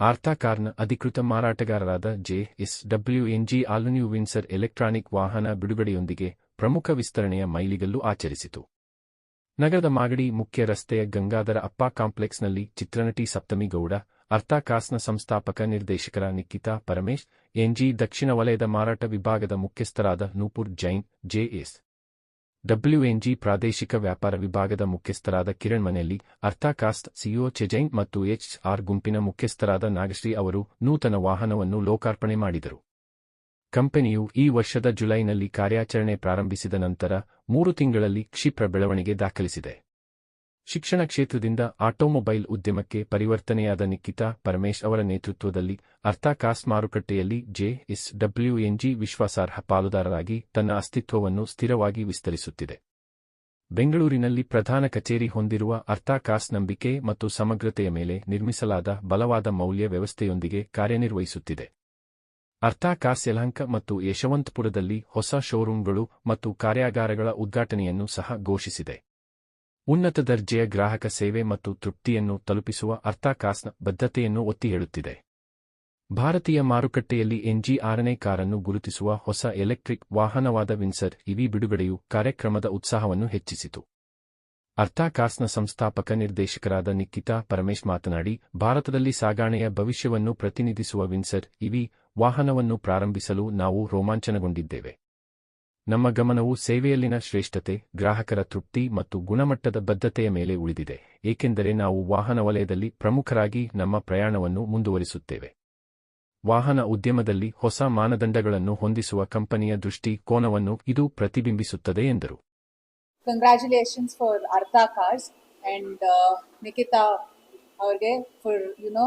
ಆರ್ತಾ ಕಾರ್ನ ಅಧಿಕೃತ ಮಾರಾಟಗಾರರಾದ J S W M G all new Windsor electronic ವಾಹನ ಬಿಡುಗಡೆಯೊಂದಿಗೆ ಪ್ರಮುಖ ವಿಸ್ತರಣೆಯ ಮೈಲಿಗಲ್ಲು ಆಚರಿಸಿತು. ನಗರದ ಮಾಗಡಿ ಮುಖ್ಯ ರಸ್ತೆಯ ಗಂಗಾಧರ ಅಪ್ಪ ಕಾಂಪ್ಲೆಕ್ಸ್ನಲ್ಲಿ ಚಿತ್ರನಟಿ ಸಪ್ತಮಿ ಗೌಡ ಸಂಸ್ಥಾಪಕ ನಿರ್ದೇಶಕರ ನಿಖಿತಾ ಪರಮೇಶ್ ಎನ್ಜಿ ದಕ್ಷಿಣ ವಲಯದ ಮಾರಾಟ ವಿಭಾಗದ ಮುಖ್ಯಸ್ಥರಾದ ನೂಪುರ್ ಜೈನ್ ಜೆಎಸ್ ಡಬ್ಲ್ಯೂಎನ್ಜಿ ಪ್ರಾದೇಶಿಕ ವ್ಯಾಪಾರ ವಿಭಾಗದ ಮುಖ್ಯಸ್ಥರಾದ ಕಿರಣ್ ಮನೆಯಲ್ಲಿ ಅರ್ಥಾಕಾಸ್ಟ್ ಸಿಇಒ ಚೆಜೈನ್ ಮತ್ತು ಎಚ್ ಆರ್ ಗುಂಪಿನ ಮುಖ್ಯಸ್ಥರಾದ ನಾಗಶ್ರೀ ಅವರು ನೂತನ ವಾಹನವನ್ನು ಲೋಕಾರ್ಪಣೆ ಮಾಡಿದರು. ಕಂಪನಿಯು ಈ ವರ್ಷದ ಜುಲೈನಲ್ಲಿ ಕಾರ್ಯಾಚರಣೆ ಪ್ರಾರಂಭಿಸಿದ ನಂತರ ಮೂರು ತಿಂಗಳಲ್ಲಿ ಕ್ಷಿಪ್ರ ಬೆಳವಣಿಗೆ ದಾಖಲಿಸಿದೆ. ಶಿಕ್ಷಣ ಕ್ಷೇತ್ರದಿಂದ ಆಟೋಮೊಬೈಲ್ ಉದ್ಯಮಕ್ಕೆ ಪರಿವರ್ತನೆಯಾದ ನಿಖಿತಾ ಪರಮೇಶ್ ಅವರ ನೇತೃತ್ವದಲ್ಲಿ ಅರ್ಥಾಕಾಸ್ ಮಾರುಕಟ್ಟೆಯಲ್ಲಿ ಜೆಎಸ್ಡಬ್ಲ್ಯೂಎನ್ಜಿ ವಿಶ್ವಾಸಾರ್ಹ ಪಾಲುದಾರರಾಗಿ ತನ್ನ ಅಸ್ತಿತ್ವವನ್ನು ಸ್ಥಿರವಾಗಿ ವಿಸ್ತರಿಸುತ್ತಿದೆ. ಬೆಂಗಳೂರಿನಲ್ಲಿ ಪ್ರಧಾನ ಕಚೇರಿ ಹೊಂದಿರುವ ಅರ್ಥಾಕಾಸ್ ನಂಬಿಕೆ ಮತ್ತು ಸಮಗ್ರತೆಯ ಮೇಲೆ ನಿರ್ಮಿಸಲಾದ ಬಲವಾದ ಮೌಲ್ಯ ವ್ಯವಸ್ಥೆಯೊಂದಿಗೆ ಕಾರ್ಯನಿರ್ವಹಿಸುತ್ತಿದೆ. ಅರ್ಥಾಕಾಸ್ ಯಲಹಂಕ ಮತ್ತು ಯಶವಂತಪುರದಲ್ಲಿ ಹೊಸ ಶೋರೂಂಗಳು ಮತ್ತು ಕಾರ್ಯಾಗಾರಗಳ ಉದ್ಘಾಟನೆಯನ್ನು ಸಹ ಘೋಷಿಸಿದೆ. ಉನ್ನತ ದರ್ಜೆಯ ಗ್ರಾಹಕ ಸೇವೆ ಮತ್ತು ತೃಪ್ತಿಯನ್ನು ತಲುಪಿಸುವ ಅರ್ಥಾಕಾಸ್ನ ಬದ್ಧತೆಯನ್ನು ಒತ್ತಿ ಹೇಳುತ್ತಿದೆ. ಭಾರತೀಯ ಮಾರುಕಟ್ಟೆಯಲ್ಲಿ ಎನ್ಜಿ ಆರನೇ ಕಾರನ್ನು ಗುರುತಿಸುವ ಹೊಸ ಎಲೆಕ್ಟ್ರಿಕ್ ವಾಹನವಾದ ವಿನ್ಸರ್ ಇವಿ ಬಿಡುಗಡೆಯು ಕಾರ್ಯಕ್ರಮದ ಉತ್ಸಾಹವನ್ನು ಹೆಚ್ಚಿಸಿತು. ಅರ್ಥಾಕಾಸ್ನ ಸಂಸ್ಥಾಪಕ ನಿರ್ದೇಶಕರಾದ ನಿಖಿತಾ ಪರಮೇಶ್ ಮಾತನಾಡಿ, ಭಾರತದಲ್ಲಿ ಸಾಗಾಣೆಯ ಭವಿಷ್ಯವನ್ನು ಪ್ರತಿನಿಧಿಸುವ ವಿನ್ಸರ್ ಇವಿ ವಾಹನವನ್ನು ಪ್ರಾರಂಭಿಸಲು ನಾವು ರೋಮಾಂಚನಗೊಂಡಿದ್ದೇವೆ. ನಮ್ಮ ಗಮನವು ಸೇವೆಯಲ್ಲಿನ ಶ್ರೇಷ್ಠತೆ, ಗ್ರಾಹಕರ ತೃಪ್ತಿ ಮತ್ತು ಗುಣಮಟ್ಟದ ಬದ್ಧತೆಯ ಮೇಲೆ ಉಳಿದಿದೆ, ಏಕೆಂದರೆ ನಾವು ವಾಹನ ವಲಯದಲ್ಲಿ ಪ್ರಮುಖರಾಗಿ ನಮ್ಮ ಪ್ರಯಾಣವನ್ನು ಮುಂದುವರಿಸುತ್ತೇವೆ. ವಾಹನ ಉದ್ಯಮದಲ್ಲಿ ಹೊಸ ಮಾನದಂಡಗಳನ್ನು ಹೊಂದಿಸುವ ಕಂಪನಿಯ ದೃಷ್ಟಿ ಕೋನವನ್ನು ಇದು ಪ್ರತಿಬಿಂಬಿಸುತ್ತದೆ ಎಂದರು. Congratulations for Artha cars and Nikhita ಅವ್ರಿಗೆ for you know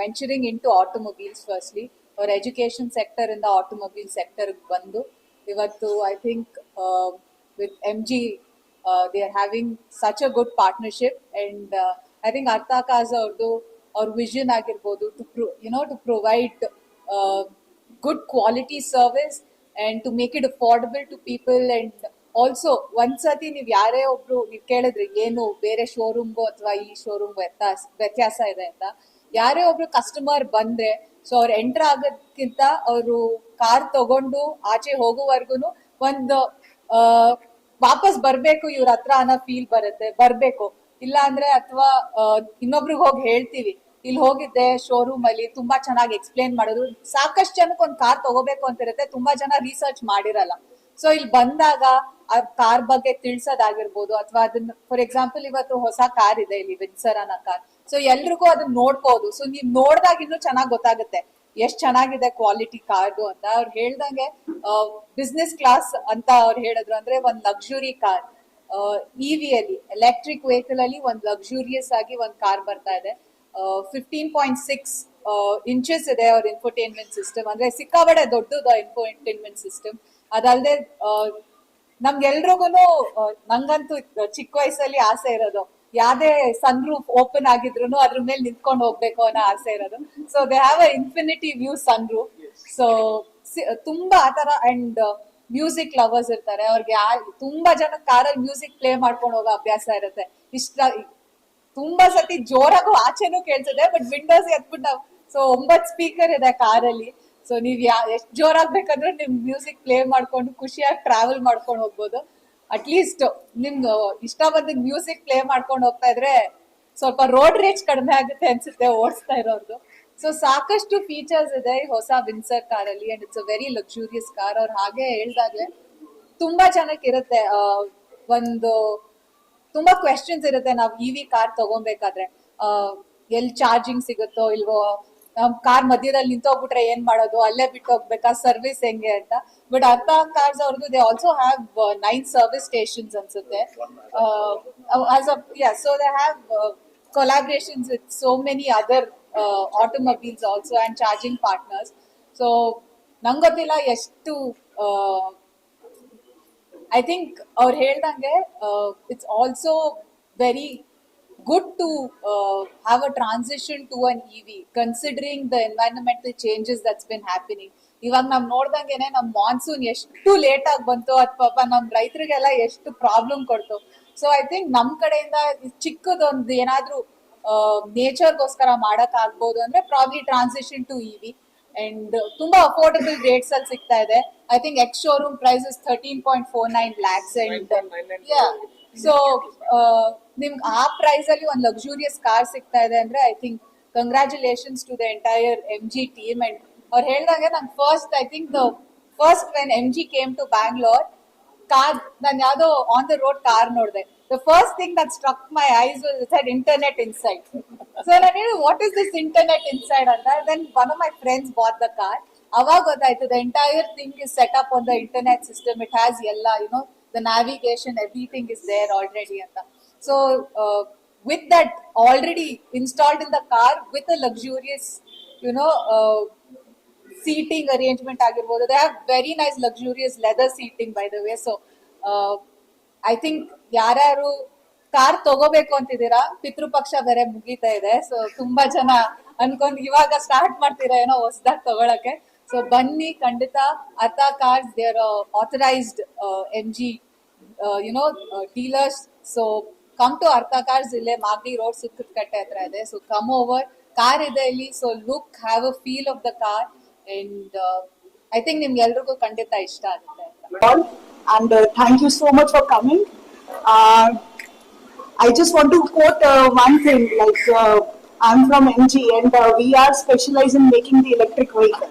venturing into automobiles firstly ಅವ್ರ ಎಜುಕೇಶನ್ ಸೆಕ್ಟರ್ ಇಂದ ಆಟೋಮೊಬೈಲ್ ಸೆಕ್ಟರ್ ಬಂದು ಇವತ್ತು I think with M G they are having such a good partnership and I think Artha cars ಅವ್ರದ್ದು ಅವ್ರ vision ಆಗಿರ್ಬೋದು to pro you know to provide good quality service and to make it affordable to people and also ಒಂದ್ಸತಿ ನೀವು ಯಾರೇ ಒಬ್ರು ನೀವು ಕೇಳಿದ್ರಿ ಏನು ಬೇರೆ ಶೋರೂಮ್ಗೋ ಅಥವಾ ಈ ಶೋರೂಮ್ ವ್ಯತ್ಯಾಸ ವ್ಯತ್ಯಾಸ ಇದೆ ಅಂತ, ಯಾರೇ ಒಬ್ರು ಕಸ್ಟಮರ್ ಬಂದ್ರೆ ಸೊ ಅವ್ರು ಎಂಟರ್ ಆಗೋದ್ಕಿಂತ ಅವರು ಕಾರ್ ತಗೊಂಡು ಆಚೆ ಹೋಗುವವರೆಗೂ ಒಂದು ವಾಪಸ್ ಬರ್ಬೇಕು ಇವ್ರ ಹತ್ರ ಅನ್ನೋ ಫೀಲ್ ಬರುತ್ತೆ, ಬರ್ಬೇಕು. ಇಲ್ಲ ಅಂದ್ರೆ ಅಥವಾ ಇನ್ನೊಬ್ರಿಗೆ ಹೋಗಿ ಹೇಳ್ತೀವಿ ಇಲ್ಲಿ ಹೋಗಿದ್ದೆ ಶೋರೂಮ್ ಅಲ್ಲಿ, ತುಂಬಾ ಚೆನ್ನಾಗಿ ಎಕ್ಸ್ಪ್ಲೇನ್ ಮಾಡೋದು ಸಾಕಷ್ಟು ಜನಕ್ಕೆ ಒಂದು ಕಾರ್ ತಗೋಬೇಕು ಅಂತ ಇರುತ್ತೆ ತುಂಬಾ ಜನ ರಿಸರ್ಚ್ ಮಾಡಿರಲ್ಲ. ಸೊ ಇಲ್ಲಿ ಬಂದಾಗ ಆ ಕಾರ್ ಬಗ್ಗೆ ತಿಳ್ಸೋದಾಗಿರ್ಬೋದು, ಅಥವಾ ಅದನ್ನ ಫಾರ್ ಎಕ್ಸಾಂಪಲ್ ಇವತ್ತು ಹೊಸ ಕಾರ್ ಇದೆ ಇಲ್ಲಿ ವಿನ್ಸರ್ ಅನ್ನೋ ಕಾರ್. ಸೊ ಎಲ್ರಿಗೂ ಅದನ್ನ ನೋಡ್ಬೋದು. ಸೊ ನೀವ್ ನೋಡ್ದಾಗ ಇನ್ನೂ ಚೆನ್ನಾಗಿ ಗೊತ್ತಾಗುತ್ತೆ. ಎಷ್ಟ್ ಚೆನ್ನಾಗಿದೆ ಕ್ವಾಲಿಟಿ ಕಾರ್ದು ಅಂತ. ಅವ್ರು ಹೇಳ್ದಂಗೆ ಬಿಸ್ನೆಸ್ ಕ್ಲಾಸ್ ಅಂತ ಅವ್ರು ಹೇಳಿದ್ರು ಅಂದ್ರೆ ಒಂದ್ ಲಕ್ಸುರಿ ಕಾರ್ ಇವಿ ಅಲ್ಲಿ ಎಲೆಕ್ಟ್ರಿಕ್ ವೆಹಿಕಲ್ ಅಲ್ಲಿ ಒಂದ್ ಲಕ್ಸುರಿಯಸ್ ಆಗಿ ಒಂದ್ ಕಾರ್ ಬರ್ತಾ ಇದೆ. ಫಿಫ್ಟೀನ್ ಪಾಯಿಂಟ್ ಸಿಕ್ಸ್ ಇಂಚಸ್ ಇದೆ ಅವ್ರ ಇನ್ಫೋಟೈನ್ಮೆಂಟ್ ಸಿಸ್ಟಮ್ ಅಂದ್ರೆ ಸಿಕ್ಕಾಬಡೆ ದೊಡ್ಡದು ಇನ್ಫೋಟೈನ್ಮೆಂಟ್ ಸಿಸ್ಟಮ್ ಅದಲ್ಲದೆ ನಮ್ಗೆಲ್ರಿಗೂ ನಂಗಂತೂ ಚಿಕ್ಕ ವಯಸ್ಸಲ್ಲಿ ಆಸೆ ಇರೋದು. ಯಾವ್ದೇ ಸನ್ ರೂಫ್ ಓಪನ್ ಆಗಿದ್ರು ಅದ್ರ ಮೇಲೆ ನಿಂತ್ಕೊಂಡು ಹೋಗ್ಬೇಕು ಅನ್ನೋ ಆಸೆ ಇರೋದು. So they have a infinity view sunroof so, ತುಂಬಾ ಆತರ ಅಂಡ್ ಮ್ಯೂಸಿಕ್ ಲವರ್ಸ್ ಇರ್ತಾರೆ. ಅವ್ರಿಗೆ ತುಂಬಾ ಜನ ಕಾರಲ್ಲಿ ಮ್ಯೂಸಿಕ್ ಪ್ಲೇ ಮಾಡ್ಕೊಂಡು ಹೋಗೋ ಅಭ್ಯಾಸ ಇರುತ್ತೆ. ಇಷ್ಟ, ತುಂಬಾ ಸತಿ ಜೋರಾಗೂ ಆಚೆನೂ ಕೇಳ್ತದೆ ಬಟ್ ವಿಂಡೋಸ್ ಎತ್ಬಿಟ್ಟು ಸೊ ಒಂಬತ್ ಸ್ಪೀಕರ್ ಇದೆ ಕಾರಲ್ಲಿ. ಸೊ ನೀವ್ ಯಾ, ಎಷ್ಟ್ ಜೋರಾಗ್ ಬೇಕಂದ್ರೆ ನಿಮ್ ಮ್ಯೂಸಿಕ್ ಪ್ಲೇ ಮಾಡ್ಕೊಂಡು, ಖುಷಿಯಾಗಿ ಟ್ರಾವೆಲ್ ಮಾಡ್ಕೊಂಡು ಹೋಗ್ಬೋದು. ಅಟ್ಲೀಸ್ಟ್ ನಿಮ್ದು ಇಷ್ಟ ಬಂದ ಮ್ಯೂಸಿಕ್ ಪ್ಲೇ ಮಾಡ್ಕೊಂಡು ಹೋಗ್ತಾ ಇದ್ರೆ ಸ್ವಲ್ಪ ರೋಡ್ ರೇಜ್ ಕಡಿಮೆ ಆಗುತ್ತೆ ಅನ್ಸುತ್ತೆ ಓಡಿಸ್ತಾ ಇರೋರ್ದು. ಸೊ ಸಾಕಷ್ಟು ಫೀಚರ್ಸ್ ಇದೆ ಈ ಹೊಸ ವಿನ್ಸರ್ ಕಾರಲ್ಲಿ and it's a very luxurious car ಅವ್ರು ಹಾಗೆ ಹೇಳ್ದಾಗ್ಲೆ ತುಂಬಾ ಚೆನ್ನಾಗಿರುತ್ತೆ ಒಂದು ತುಂಬಾ ಕ್ವೆಶನ್ಸ್ ಇರುತ್ತೆ. ನಾವು ಇ ವಿ ಕಾರ್ ತಗೊಬೇಕಾದ್ರೆ. ಎಲ್ಲಿ ಚಾರ್ಜಿಂಗ್ ಸಿಗುತ್ತೋ ಇಲ್ವೋ ನಮ್ ಕಾರ್ ಮಧ್ಯದಲ್ಲಿ ನಿಂತೋಗ್ಬಿಟ್ರೆ ಏನ್ ಮಾಡೋದು? ಅಲ್ಲೇ ಬಿಟ್ಟು ಹೋಗ್ಬೇಕಾ ಸರ್ವಿಸ್ ಹೆಂಗೆ ಅಂತ? ಬಟ್ ಅರ್ಥ ಕಾರ್ಸ್ ಅವ್ರದ್ದು they also have nine service stations ಅನ್ಸುತ್ತೆ. So they have collaborations with so many other automobiles also and charging partners so ನಂಗೆ ನಂಗೊತ್ತಿಲ್ಲ ಎಷ್ಟು ಐ ಥಿಂಕ್ ಅವ್ರು ಹೇಳ್ದಂಗೆ it's also very good to uh, a a to an an EV, considering the environmental changes that's been happening. ಇವಾಗ ನಾವ್ ನೋಡ್ದಂಗೆನೆ ನಮ್ monsoon ಎಷ್ಟು late ಆಗಿ ಬಂತು ಅದ್ ಪಾಪ ನಮ್ ರೈತರಿಗೆಲ್ಲ ಎಷ್ಟು ಪ್ರಾಬ್ಲಮ್ ಕೊಡ್ತು. ಸೊ ಐ ಥಿಂಕ್ ನಮ್ ಕಡೆಯಿಂದ ಚಿಕ್ಕದೊಂದು ಏನಾದ್ರೂ ನೇಚರ್ಗೋಸ್ಕರ ಮಾಡಕ್ ಆಗ್ಬೋದು ಅಂದ್ರೆ probably transition to EV and ತುಂಬಾ ಅಫೋರ್ಡಬಲ್ ರೇಟ್ಸ್ ಅಲ್ಲಿ ಸಿಗ್ತಾ ಇದೆ. I think ex showroom price is thirteen point four nine lakhs and yeah so ನಿಮ್ಗೆ ಆ ಪ್ರೈಸ್ ಅಲ್ಲಿ ಒಂದು ಲಕ್ಸುರಿಯಸ್ ಕಾರ್ ಸಿಗ್ತಾ ಇದೆ ಅಂದ್ರೆ I think congratulations to the entire M G team and ಅವ್ರು ಹೇಳ್ದಂಗೆ ನಂಗೆ first I think the first when M G came to Bangalore car ನಾನು ಯಾವ್ದೋ ಆನ್ ದ ರೋಡ್ ಕಾರ್ ನೋಡಿದೆ. The first thing that struck my eyes side internet inside so ನಾನು ಹೇಳಿ what is this internet inside ಅಂತ. Then one of my friends bought the car ಅವಾಗ ಗೊತ್ತಾಯ್ತು the entire thing is set up on the internet system it has ಎಲ್ಲ you know the navigation everything is there already ಅಂತ so with that already installed in the car with a luxurious you know seating arrangement ಆಗಿರ್ಬೋದು they have very nice luxurious leather seating by the way so I think ಯಾರ್ಯಾರು car ತಗೋಬೇಕು ಅಂತಿದ್ದೀರಾ ಪಿತೃಪಕ್ಷ ಬೇರೆ ಮುಗೀತಾ ಇದೆ so ತುಂಬಾ ಜನ ಅನ್ಕೊಂಡ್ ಇವಾಗ ಸ್ಟಾರ್ಟ್ ಮಾಡ್ತೀರಾ ಏನೋ ಹೊಸದಾಗಿ ತಗೊಳಕ್ಕೆ ಸೊ ಬನ್ನಿ ಖಂಡಿತ ಅರ್ಥ cars there authorised M G you know dealers so come to Artha cars ಇಲ್ಲೇ ಮಾಗಡಿ ರೋಡ್ ಸುತ್ತದ ಕಟ್ಟೆ ಹತ್ರ ಇದೆ ಸೊ ಕಮ್ ಓವರ್ ಕಾರ್ ಇದೆ ಇಲ್ಲಿ so look have a feel of the car and I think ನಿಮ್ಗೆ ಎಲ್ರಿಗೂ ಖಂಡಿತ ಇಷ್ಟ ಆಗುತ್ತೆ uh, so much for coming. Uh, I just want to quote uh, one thing like uh, I'm from MG and uh, we are specialized in making the electric vehicle.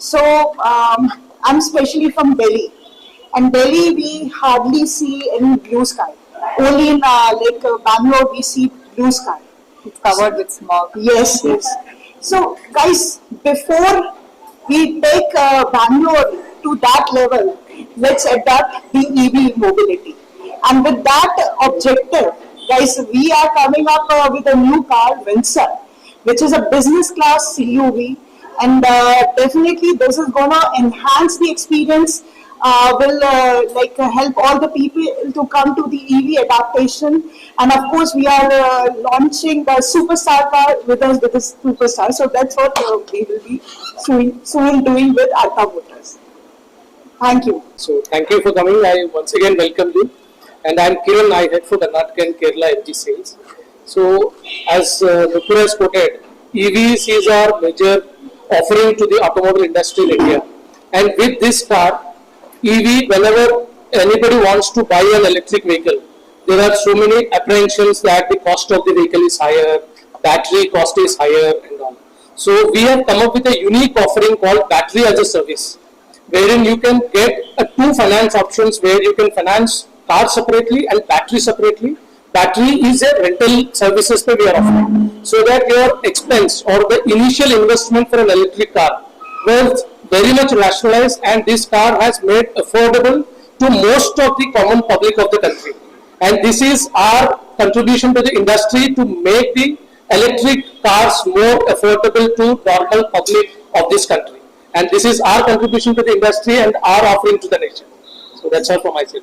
So um, I'm specially from Delhi and Delhi we hardly see any blue sky. Only in uh, like uh, Bangalore we see blue sky. It's covered with smog. Yes, yes. So, guys, before we take uh, Bangalore to that level, let's adopt the EV mobility. And with that objective, guys, we are coming up uh, with a new car, Windsor, which is a business class CUV. And uh, definitely, this is gonna enhance the experience. Uh, will uh, like help all the people to come to the EV adaptation, and of course we are launching the superstar car with us with the superstar. So that's what we will be soon, soon doing with Alpha Motors. Thank you. So thank you for coming. I once again welcome you. And I'm Kiran, I head for Karnataka and Kerala FG sales. So as uh, Nupur has quoted, EVs is our major offering to the automobile industry in India. And with this car, EV, whenever anybody wants to buy an electric vehicle, there are so many apprehensions that the cost of the vehicle is higher, battery cost is higher and all. So we have come up with a unique offering called battery as a service wherein you can get uh, two finance options where you can finance car separately and battery separately. Battery is a rental services that we are offering. So that your expense or the initial investment for an electric car was very much rationalized and this car has made affordable to most of the common public of the country. And this is our contribution to the industry to make the electric cars more affordable to normal public of this country. And this is our contribution to the industry and our offering to the nation. So that's all from my side.